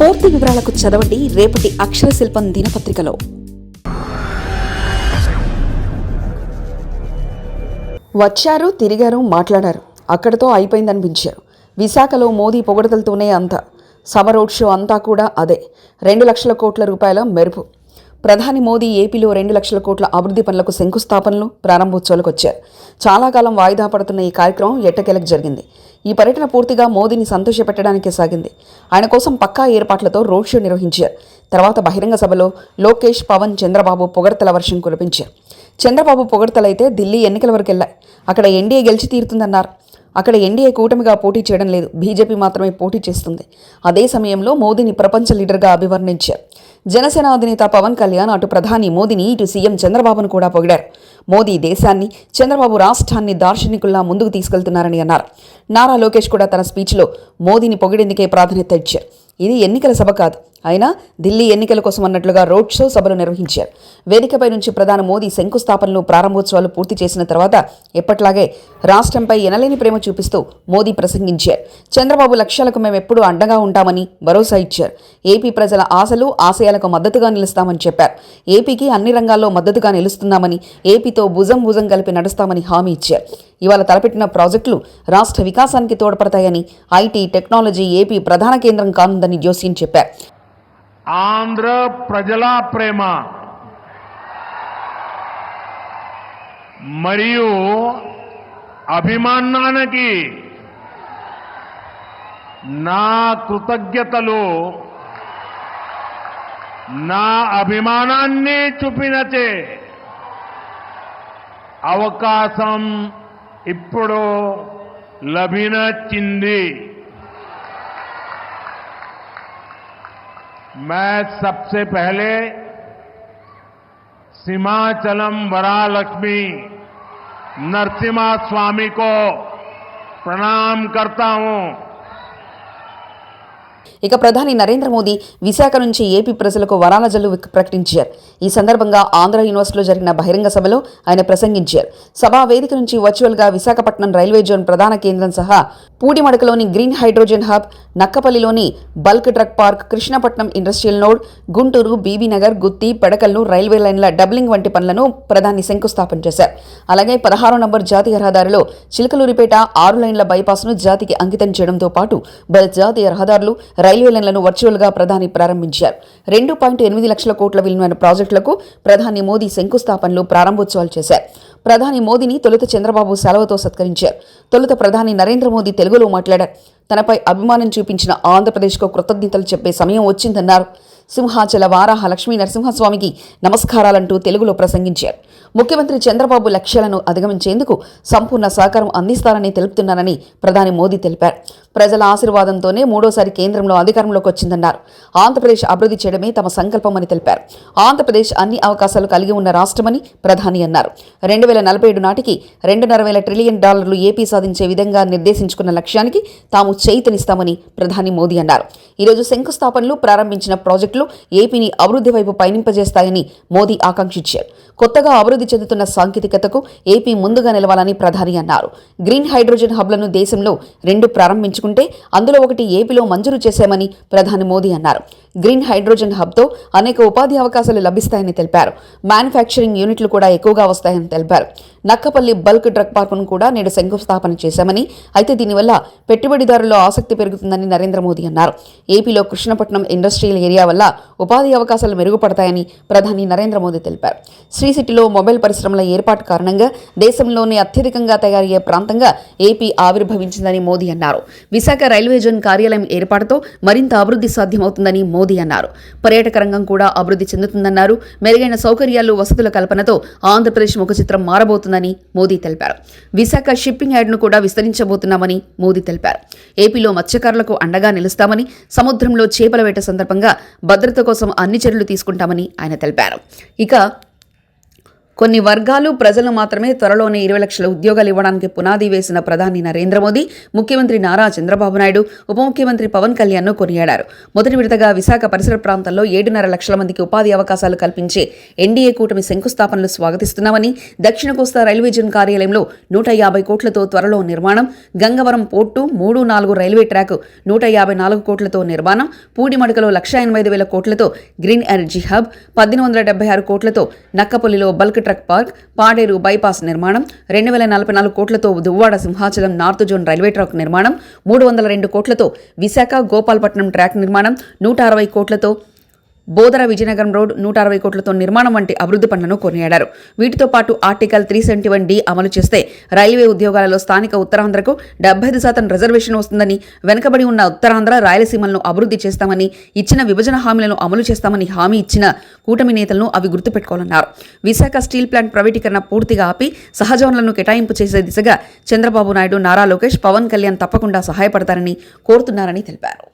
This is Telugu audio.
పూర్తి వివరాలకు చదవండి రేపటి అక్షర శిల్పం దినపత్రికలో. వచ్చారు తిరిగారు మాట్లాడారు. అక్కడితో అయిపోయిందనిపించారు. విశాఖలో మోదీ పొగడతలతోనే అంతా. సమ రోడ్ షో అంతా కూడా అదే. రెండు లక్షల కోట్ల రూపాయల మెరుపు. ప్రధాని మోదీ ఏపీలో రెండు లక్షల కోట్ల అభివృద్ధి పనులకు శంకుస్థాపనలు ప్రారంభోత్సవాలకు వచ్చారు. చాలా కాలం వాయిదా పడుతున్న ఈ కార్యక్రమం ఎట్టకేలకు జరిగింది. ఈ పర్యటన పూర్తిగా మోదీని సంతోషపెట్టడానికే సాగింది. ఆయన కోసం పక్కా ఏర్పాట్లతో రోడ్ షో నిర్వహించారు. తర్వాత బహిరంగ సభలో లోకేష్ పవన్ చంద్రబాబు పొగడ్తల వర్షం కురిపించారు. చంద్రబాబు పొగడ్తలైతే ఢిల్లీ ఎన్నికల వరకు వెళ్ళాయి. అక్కడ ఎన్డీఏ గెలిచి తీరుతుందన్నారు. అక్కడ ఎన్డీఏ కూటమిగా పోటీ చేయడం లేదు. బీజేపీ మాత్రమే పోటీ చేస్తుంది. అదే సమయంలో మోదీని ప్రపంచ లీడర్గా అభివర్ణించారు. జనసేన అధినేత పవన్ కళ్యాణ్ అటు ప్రధాని మోదీని ఇటు సీఎం చంద్రబాబును కూడా పొగిడారు. మోదీ దేశాన్ని చంద్రబాబు రాష్ట్రాన్ని దార్శనికుల్లా ముందుకు తీసుకెళ్తున్నారని అన్నారు. నారా లోకేష్ కూడా తన స్పీచ్లో మోదీని పొగిడేందుకే ప్రాధాన్యత ఇచ్చారు. ఇది ఎన్నికల సభ కాదు. అయినా ఢిల్లీ ఎన్నికల కోసం అన్నట్లుగా రోడ్ షో సభలు నిర్వహించారు. వేదికపై నుంచి ప్రధాని మోదీ శంకుస్థాపనలు ప్రారంభోత్సవాలు పూర్తి చేసిన తర్వాత ఎప్పట్లాగే రాష్ట్రంపై ఎనలేని ప్రేమ చూపిస్తూ మోదీ ప్రసంగించారు. చంద్రబాబు లక్ష్యాలకు మేము ఎప్పుడూ అండగా ఉంటామని భరోసా ఇచ్చారు. ఏపీ ప్రజల ఆశలు ఆశయాలకు మద్దతుగా నిలుస్తామని చెప్పారు. ఏపీకి అన్ని రంగాల్లో మద్దతుగా నిలుస్తున్నామని ఏపీతో భుజం భుజం కలిపి నడుస్తామని హామీ ఇచ్చారు. ఇవాళ తలపెట్టిన ప్రాజెక్టులు రాష్ట్ర వికాసానికి తోడ్పడతాయని ఐటీ టెక్నాలజీ ఏపీ ప్రధాన కేంద్రం కానుందని జోస్యం చెప్పారు. ఆంధ్ర ప్రజల ప్రేమ. మరియు అభిమానానికి నా కృతజ్ఞతలు నా అభిమానాన్ని చూపినచే అవకాశం ఇప్పుడు లభించింది मैं सबसे पहले सीमाचलम वरालक्ष्मी नरसिम्हा स्वामी को प्रणाम करता हूँ। ఇక ప్రధాని నరేంద్ర మోదీ విశాఖ నుంచి ఏపీ ప్రజలకు వరాల జల్లు ప్రకటించారు. ఈ సందర్భంగా ఆంధ్ర యూనివర్సిటీలో జరిగిన బహిరంగ సభలో ఆయన ప్రసంగించారు. సభా వేదిక నుంచి వర్చువల్గా విశాఖపట్నం రైల్వే జోన్ ప్రధాన కేంద్రం సహా పూడిమడకలోని green hydrogen hub నక్కపల్లిలోని bulk truck park Krishnapatnam industrial node Guntur Bibinagar Gooty Pendekallu railway లైన్ల డబ్లింగ్ వంటి పనులను ప్రధాని శంకుస్థాపన చేశారు. అలాగే పదహారు నంబర్ జాతీయ రహదారిలో చిలకలూరిపేట ఆరు లైన్ల బైపాస్ను జాతికి అంకితం చేయడంతో పాటు జాతీయ రహదారులు రైల్వే లైన్లను వర్చువల్గా ప్రధాని ప్రారంభించారు. రెండు పాయింట్ ఎనిమిది లక్షల కోట్ల విలువైన ప్రాజెక్టులకు ప్రధాని మోదీ శంకుస్థాపనలు ప్రారంభోత్సవాలు చేశారు. ప్రధాని మోదీని తొలుత చంద్రబాబు సెలవుతో సత్కరించారు. తొలుత ప్రధాని నరేంద్ర మోదీ తెలుగులో మాట్లాడారు. తనపై అభిమానం చూపించిన ఆంధ్రప్రదేశ్కు కృతజ్ఞతలు చెప్పే సమయం వచ్చిందన్నారు. సింహాచల వారాహ లక్ష్మీ నరసింహస్వామికి నమస్కారాలంటూ తెలుగులో ప్రసంగించారు. ముఖ్యమంత్రి చంద్రబాబు లక్ష్యాలను అధిగమించేందుకు సంపూర్ణ సహకారం అందిస్తారని తెలుపుతున్నానని ప్రధాని మోదీ తెలిపారు. ప్రజల ఆశీర్వాదంతోనే మూడోసారి కేంద్రంలో అధికారంలోకి వచ్చిందన్నారు. ఆంధ్రప్రదేశ్ అభివృద్ధి చేయడమే తమ సంకల్పమని తెలిపారు. ఆంధ్రప్రదేశ్ అన్ని అవకాశాలు కలిగి ఉన్న రాష్ట్రమని ప్రధాని అన్నారు. రెండు వేల నలభై ఏడు నాటికి రెండున్నర వేల ట్రిలియన్ డాలర్లు ఏపీ సాధించే విధంగా నిర్దేశించుకున్న లక్ష్యానికి తాము చేయితనిస్తామని ప్రధాని మోదీ అన్నారు. ఈరోజు శంకుస్థాపనలు ప్రారంభించిన ప్రాజెక్టులు ఏపీని అభివృద్ధి వైపు పయనింపజేస్తాయని మోదీ ఆకాంక్షించారు. కొత్తగా అభివృద్ధి చెందుతున్న సాంకేతికతకు ఏపీ ముందుగా నిలవాలని ప్రధాని అన్నారు. గ్రీన్ హైడ్రోజన్ హబ్లను దేశంలో రెండు ప్రారంభించుకుంటే అందులో ఒకటి ఏపీలో మంజూరు చేశామని ప్రధాని మోదీ అన్నారు. గ్రీన్ హైడ్రోజన్ హబ్తో అనేక ఉపాధి అవకాశాలు లభిస్తాయని తెలిపారు. మ్యానుఫ్యాక్చరింగ్ యూనిట్లు కూడా ఎక్కువగా వస్తాయని తెలిపారు. నక్కపల్లి బల్క్ డ్రగ్ పార్కును కూడా నేడు శంకుస్థాపన చేశామని అయితే దీనివల్ల పెట్టుబడిదారుల్లో ఆసక్తి పెరుగుతుందని నరేంద్ర మోదీ అన్నారు. ఏపీలో కృష్ణపట్నం ఇండస్ట్రియల్ ఏరియా వల్ల ఉపాధి అవకాశాలు మెరుగుపడతాయని ప్రధాని నరేంద్ర మోదీ తెలిపారు. శ్రీ సిటీలో మొబైల్ పరిశ్రమల ఏర్పాటు కారణంగా దేశంలోనే అత్యధికంగా తయారయ్యే ప్రాంతంగా ఏపీ ఆవిర్భవించిందని మోదీ అన్నారు. విశాఖ రైల్వే జోన్ కార్యాలయం ఏర్పాటుతో మరింత అభివృద్ధి సాధ్యమవుతుందని మోదీ అన్నారు. పర్యాటక రంగం కూడా అభివృద్ధి చెందుతుందన్నారు. మెరుగైన సౌకర్యాలు వసతుల కల్పనతో ఆంధ్రప్రదేశ్ ముఖ చిత్రం మారబోతుందని మోదీ తెలిపారు. విశాఖ షిప్పింగ్ యార్డ్ను కూడా విస్తరించబోతున్నామని మోదీ తెలిపారు. ఏపీలో మత్స్యకారులకు అండగా నిలుస్తామని సముద్రంలో చేపల వేట సందర్భంగా భద్రత కోసం అన్ని చర్యలు తీసుకుంటామని ఆయన తెలిపారు. ఇక కొన్ని వర్గాలు ప్రజలు మాత్రమే త్వరలోనే ఇరవై లక్షల ఉద్యోగాలు ఇవ్వడానికి పునాది వేసిన ప్రధాని నరేంద్ర మోదీ ముఖ్యమంత్రి నారా చంద్రబాబు నాయుడు ఉప ముఖ్యమంత్రి పవన్ కళ్యాణ్ను కొనియాడారు. మొదటి విడతగా విశాఖ పరిసర ప్రాంతాల్లో ఏడున్నర లక్షల మందికి ఉపాధి అవకాశాలు కల్పించే ఎన్డీఏ కూటమి శంకుస్థాపనలు స్వాగతిస్తున్నామని దక్షిణ కోస్తా రైల్వే జోన్ కార్యాలయంలో నూట యాభై కోట్లతో త్వరలో నిర్మాణం గంగవరం పోర్టు మూడు నాలుగు రైల్వే ట్రాక్ నూట యాభై నాలుగు కోట్లతో నిర్మాణం పూడిమడకలో లక్ష ఎనభై ఐదు వేల కోట్లతో గ్రీన్ ఎనర్జీ హబ్ పద్దెనిమిది వందల డెబ్బై ఆరు కోట్లతో నక్కపల్లిలో bulk truck park Paderu bypass నిర్మాణం రెండు వేల నలభై నాలుగు కోట్లతో Duvvada Simhachalam north zone railway track నిర్మాణం మూడు వందల రెండు కోట్లతో విశాఖ గోపాల్పట్నం ట్రాక్ నిర్మాణం నూట అరవై కోట్లతో బోధర విజయనగరం రోడ్ నూట అరవై కోట్లతో నిర్మాణం వంటి అభివృద్ధి పనులను కొనియాడారు. వీటితో పాటు article three seventy one D అమలు చేస్తే రైల్వే ఉద్యోగాలలో స్థానిక ఉత్తరాంధ్రకు డెబ్బై ఐదు శాతం రిజర్వేషన్ వస్తుందని వెనుకబడి ఉన్న ఉత్తరాంధ్ర రాయలసీమలను అభివృద్ధి చేస్తామని ఇచ్చిన విభజన హామీలను అమలు చేస్తామని హామీ ఇచ్చిన కూటమి నేతలను అవి గుర్తుపెట్టుకోవాలన్నారు. విశాఖ స్టీల్ ప్లాంట్ ప్రైవేటీకరణ పూర్తిగా ఆపి సహజ వనరులను కేటాయింపు చేసే దిశగా చంద్రబాబు నాయుడు నారా లోకేష్ పవన్ కళ్యాణ్ తప్పకుండా సహాయపడతారని కోరుతున్నారని తెలిపారు.